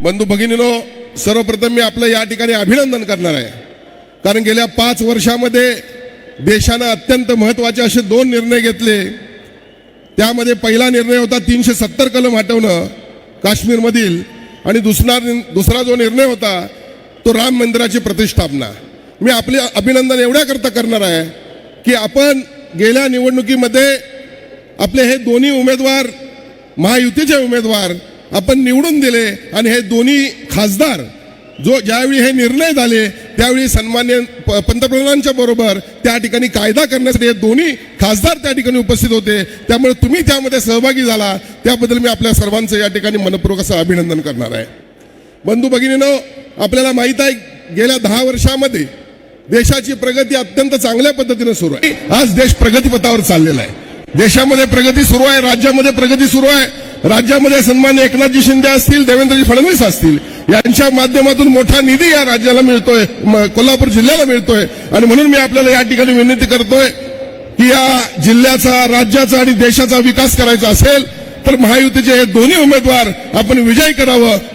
बंधू भगिनीनो सर्वप्रथम मी आपलं या ठिकाणी अभिनंदन करणार आहे. कारण गेल्या पाच वर्षामध्ये देशानं अत्यंत महत्त्वाचे असे दोन निर्णय घेतले. त्यामध्ये पहिला निर्णय होता तीनशे सत्तर कलम हटवणं काश्मीरमधील. आणि दुसरा दुसरा जो निर्णय होता तो राम मंदिराची प्रतिष्ठापना. मी आपले अभिनंदन एवढ्याकरता करणार आहे की आपण गेल्या निवडणुकीमध्ये आपले हे दोन्ही उमेदवार महायुतीचे उमेदवार आपण निवडून दिले आणि हे दोन्ही खासदार जो ज्यावेळी हे निर्णय झाले त्यावेळी सन्मान्य प- पंतप्रधानांच्या बरोबर त्या ठिकाणी कायदा करण्यासाठी हे दोन्ही खासदार त्या ठिकाणी उपस्थित होते. त्यामुळे तुम्ही त्यामध्ये सहभागी झाला. त्याबद्दल मी आपल्या सर्वांचं या ठिकाणी मनपूर्वक असं अभिनंदन करणार आहे. बंधू भगिनीनं आपल्याला माहीत आहे गेल्या दहा वर्षामध्ये देशाची प्रगती अत्यंत चांगल्या पद्धतीने सुरू आहे. आज देश प्रगतीपथावर चाललेला आहे. देशामध्ये प्रगती सुरू आहे राज्यामध्ये प्रगती सुरू आहे. राज्यामध्ये सन्मान्य एकनाथजी शिंदे असतील देवेंद्रजी फडणवीस असतील यांच्या माध्यमातून मोठा निधी या राज्याला मिळतोय म- कोल्हापूर जिल्ह्याला मिळतोय. आणि म्हणून मी आपल्याला या ठिकाणी विनंती करतोय की या जिल्ह्याचा राज्याचा आणि देशाचा विकास करायचा असेल तर महायुतीचे हे दोन्ही उमेदवार आपण विजयी करावं.